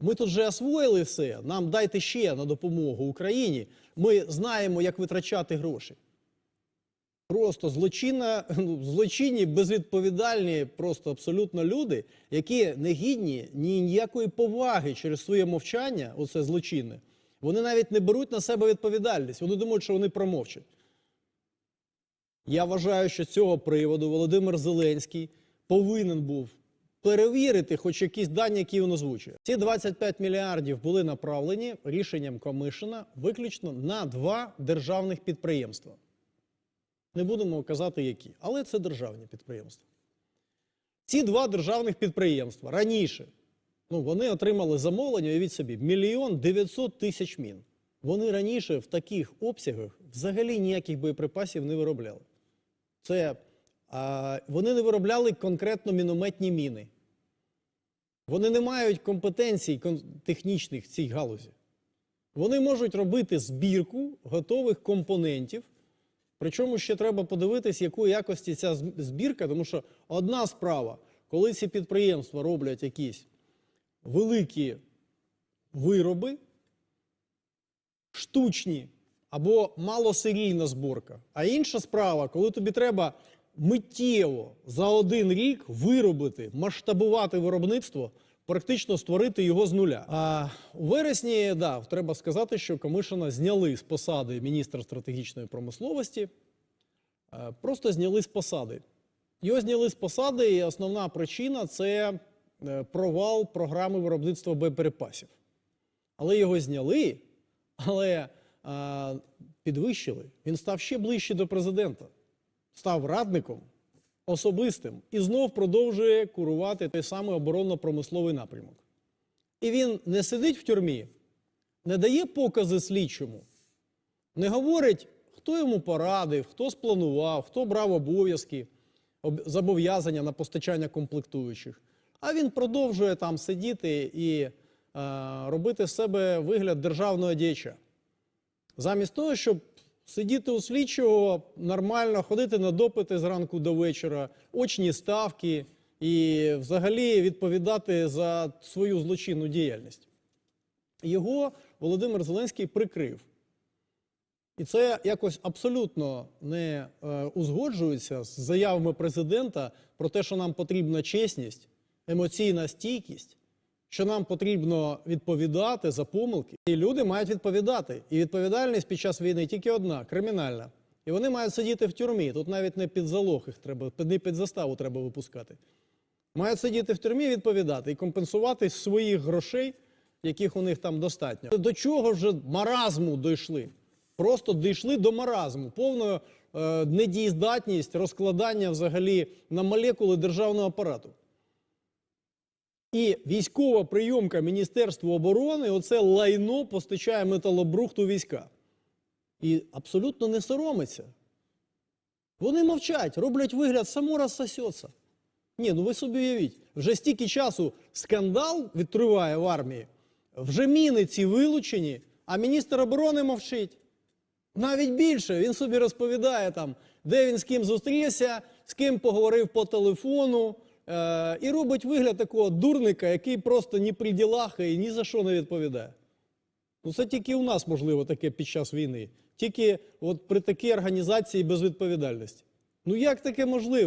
Ми тут вже освоїли все. Нам дайте ще на допомогу Україні. Ми знаємо, як витрачати гроші. Просто злочинна, ну, злочинні, безвідповідальні, просто абсолютно люди, які не гідні ні ніякої поваги через своє мовчання, оце злочинне. Вони навіть не беруть на себе відповідальність. Вони думають, що вони промовчать. Я вважаю, що з цього приводу Володимир Зеленський повинен був перевірити хоч якісь дані, які він озвучує. Ці 25 мільярдів були направлені рішенням комишена виключно на два державних підприємства. Не будемо казати, які, але це державні підприємства. Ці два державних підприємства раніше ну, вони отримали замовлення, уявіть собі, мільйон 900 тисяч мін. Вони раніше в таких обсягах взагалі ніяких боєприпасів не виробляли. Це вони не виробляли конкретно мінометні міни. Вони не мають компетенцій технічних в цій галузі. Вони можуть робити збірку готових компонентів. Причому ще треба подивитись, якої якості ця збірка, тому що одна справа, коли ці підприємства роблять якісь великі вироби, штучні або малосерійна зборка. А інша справа, коли тобі треба миттєво за один рік виробити, масштабувати виробництво, практично створити його з нуля. А у вересні, да, треба сказати, що Комишина зняли з посади міністра стратегічної промисловості. Е, Просто зняли з посади. Його зняли з посади, і основна причина це е, провал програми виробництва боєприпасів. Але його зняли, але а, підвищили. Він став ще ближче до президента, став радником особистим і знов продовжує курувати той самий оборонно-промисловий напрямок. І він не сидить в тюрмі, не дає покази слідчому, не говорить, хто йому порадив, хто спланував, хто брав обов'язки, зобов'язання на постачання комплектуючих. А він продовжує там сидіти і е, робити з себе вигляд державного діяча. Замість того, щоб сидіти у слідчого нормально, ходити на допити зранку до вечора, очні ставки і взагалі відповідати за свою злочинну діяльність. Його Володимир Зеленський прикрив. І це якось абсолютно не е, узгоджується з заявами президента про те, що нам потрібна чесність, емоційна стійкість, що нам потрібно відповідати за помилки. І люди мають відповідати. І відповідальність під час війни тільки одна кримінальна. І вони мають сидіти в тюрмі. Тут навіть не під залог їх треба, не під заставу треба випускати. Мають сидіти в тюрмі, відповідати і компенсувати своїх грошей, яких у них там достатньо. До чого вже маразму дійшли? Просто дійшли до маразму, повної е, недієздатність розкладання взагалі на молекули державного апарату. І військова прийомка Міністерства оборони оце лайно постачає металобрухту війська. І абсолютно не соромиться. Вони мовчать, роблять вигляд, само розсосеться. Ні, ну ви собі уявіть, вже стільки часу скандал відтриває в армії, вже міни ці вилучені, а міністр оборони мовчить. Навіть більше він собі розповідає там, де він з ким зустрівся, з ким поговорив по телефону, і робить вигляд такого дурника, який просто ні при ділах і ні за що не відповідає. Ну це тільки у нас можливо таке під час війни. Тільки от при такій організації безвідповідальності. Ну як таке можливо?